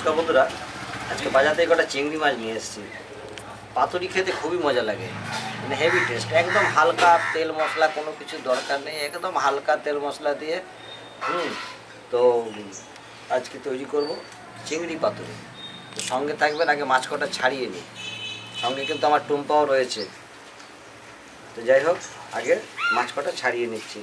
নমস্কার বন্ধুরা। আজকে বাজার থেকে কটা চিংড়ি মাছ নিয়ে এসেছি। পাতুরি খেতে খুবই মজা লাগে। মানে হেভি টেস্ট একদম হালকা তেল মশলা কোনো কিছু দরকার নেই, একদম হালকা তেল মশলা দিয়ে। হুম, তো আজকে তৈরি করব চিংড়ি পাতুরি। তো সঙ্গে থাকবেন, আগে মাছ কটা ছাড়িয়ে নিই। সঙ্গে কিন্তু আমার টুম্পাও রয়েছে। তো যাই হোক, আগে মাছ কটা ছাড়িয়ে নিচ্ছি।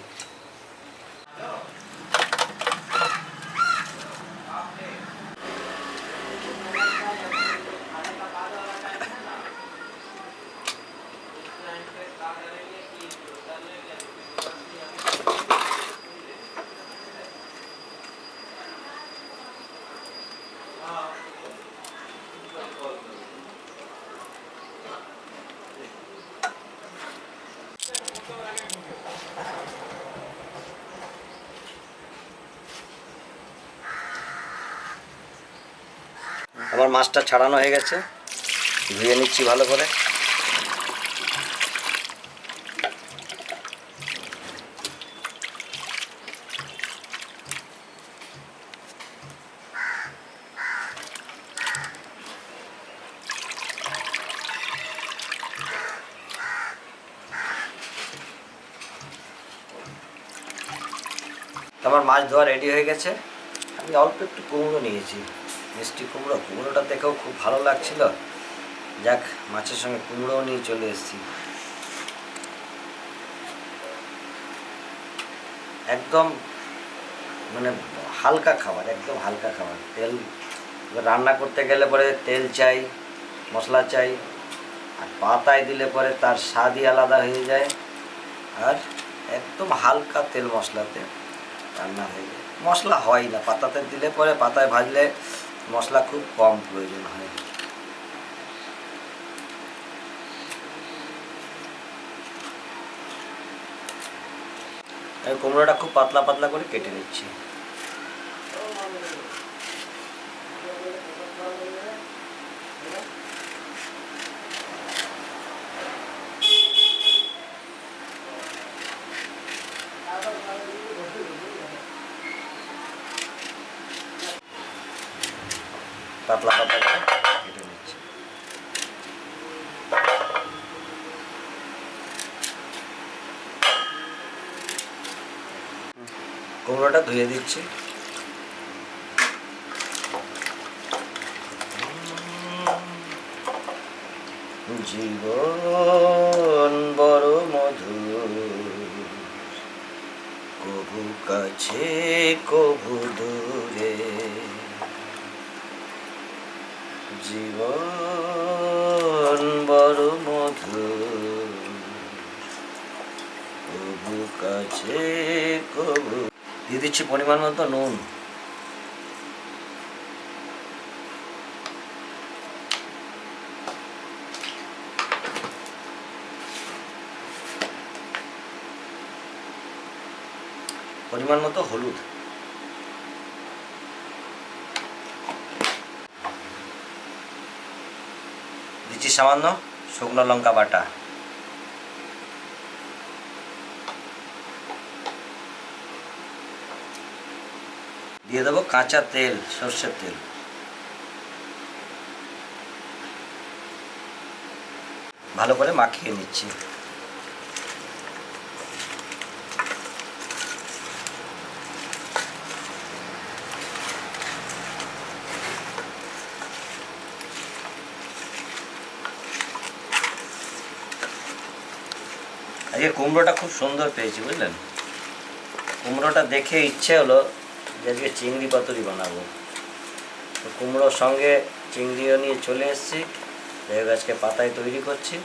আমার মাছটা ছাড়ানো হয়ে গেছে। ধুয়ে নিচ্ছি ভালো করে। আমার মাছ ধোয়া রেডি হয়ে গেছে। আমি অল্প একটু কুমড়ো নিয়েছি। মিষ্টি কুমড়ো, কুমড়োটা দেখেও খুব ভালো লাগছিল। যাক, মাছের সঙ্গে কুমড়োও নিয়ে চলে এসেছি। একদম মানে হালকা খাবার, একদম হালকা খাবার। তেল রান্না করতে গেলে পরে তেল চাই, মশলা চাই, আর পাতায় দিলে পরে তার স্বাদই আলাদা হয়ে যায়। আর একদম হালকা তেল মশলাতে রান্না হয়ে যায়। মশলা হয় না, পাতাতে দিলে পরে পাতায় ভাজলে মশলা খুব কম প্রয়োজন হয়। আমি কুমড়োটা খুব পাতলা পাতলা করে কেটে নিচ্ছি। কুমড়োটা ধুয়ে দিচ্ছি। জীবন বড় মধুর কবু কাছে কবু দূরে। জীবন বড় মধুর। কবু কাছে কবু দিয়ে দিচ্ছি পরিমাণ মতো নুন। পরিমাণ মতো হলুদ। দিচ্ছি সামান্য শুকনো লঙ্কা বাটা। দিয়ে দেবো কাঁচা তেল, সর্ষের তেল। ভালো করে মাখিয়ে নিচ্ছি। আজকে কুমড়োটা খুব সুন্দর পেয়েছি, বুঝলেন? কুমড়োটা দেখে ইচ্ছে হলো যে আজকে চিংড়ি পাতুরি বানাবো। তো কুমড়োর সঙ্গে চিংড়িও নিয়ে চলে এসেছি হোক আজকে পাতায় তৈরি করছি।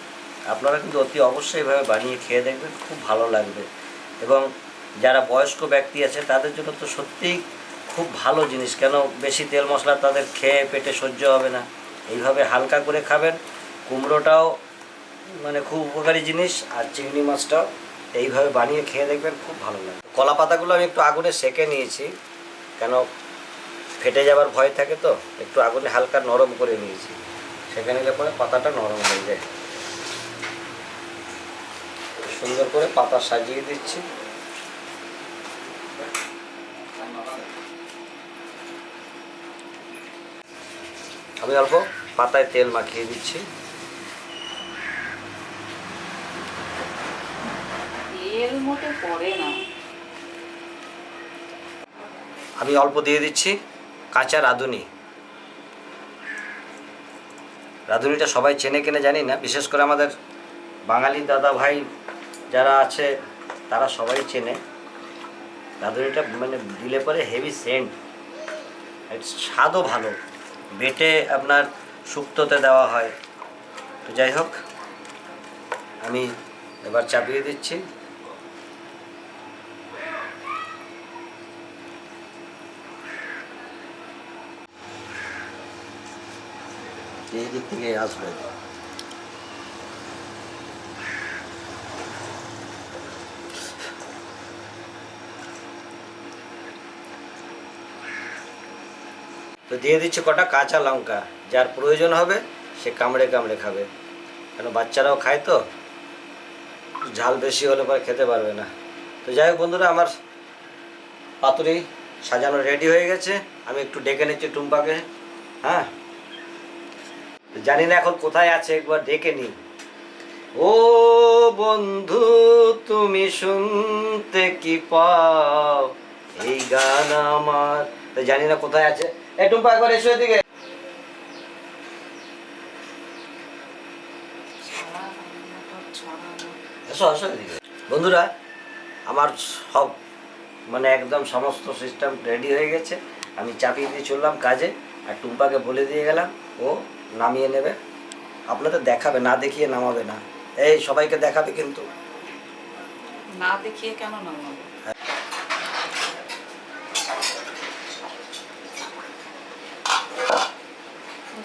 আপনারা কিন্তু অতি অবশ্যই এভাবে বানিয়ে খেয়ে দেখবেন, খুব ভালো লাগবে। এবং যারা বয়স্ক ব্যক্তি আছে, তাদের জন্য তো সত্যিই খুব ভালো জিনিস, কেন বেশি তেল মশলা তাদের খেয়ে পেটে সহ্য হবে না। এইভাবে হালকা করে খাবেন, কুমড়োটাও মানে খুব উপকারী জিনিস, আর চিংড়ি মাছটাও এইভাবে বানিয়ে খেয়ে দেখবেন খুব ভালো লাগে। কলা পাতাগুলো আমি একটু আগুনে সেকে নিয়েছি, কেন ফেটে যাবার ভয় থাকে তো, একটু আগুনে হালকা নরম করে নিয়েছি। সেকে নিলে পরে পাতাটা নরম হয়ে যায়। সুন্দর করে পাতা সাজিয়ে দিচ্ছি। আমি অল্প পাতায় তেল মাখিয়ে দিচ্ছি। পড়ে না। আমি অল্প দিয়ে দিচ্ছি। কাঁচা রাঁধুনি। রাঁধুনিটা সবাই চেনে কিনে জানি না। বিশেষ করে আমাদের বাঙালি দাদা ভাই যারা আছে, তারা সবাই চেনে। রাঁধুনিটা মানে দিলে পরে হেভি সেন্ট স্বাদও ভালো। বেটে আপনার শুক্তোতে দেওয়া হয়। তো যাই হোক, আমি এবার চাপিয়ে দিচ্ছি। এই দিক তো দিয়ে দিচ্ছি কটা কাঁচা লঙ্কা। যার প্রয়োজন হবে, সে কামড়ে কামড়ে খাবে। কেন, বাচ্চারাও খায় তো। ঝাল বেশি হলে পরে খেতে পারবে না। তো যাই হোক বন্ধুরা, আমার পাতুরি সাজানো রেডি হয়ে গেছে। আমি একটু ডেকে নিচ্ছি টুম্পাকে। হ্যাঁ? জানি না এখন কোথায় আছে, একবার ডেকে নি ও বন্ধু, তুমি শুনতে কি পাও? এই গান আমার। জানি না কোথায় আছে। এ টুম্পা, একবার এসো এদিকে। এদিকে। বন্ধুরা, আমার সব মানে একদম সমস্ত সিস্টেম রেডি হয়ে গেছে। আমি চাপিয়ে দিয়ে চললাম কাজে। আর টুম্পাকে বলে দিয়ে গেলাম, ও নামিয়ে নেবে। আপনাদের দেখাবে, না দেখিয়ে নামাবে না। এই, সবাইকে দেখাবে কিন্তু। না দেখিয়ে কেন নামাবে?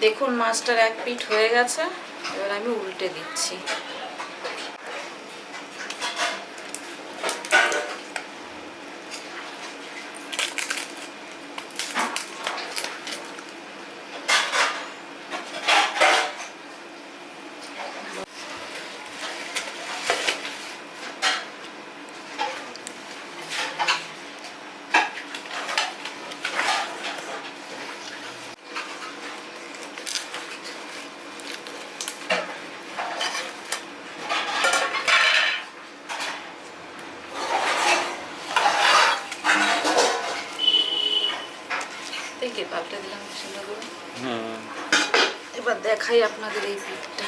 দেখুন মাছটার এক পিঠ হয়ে গেছে। এবার আমি উল্টে দিচ্ছি দেখে পাল্টে দিলাম সুন্দর করে এবার দেখাই আপনাদের এই পিঠটা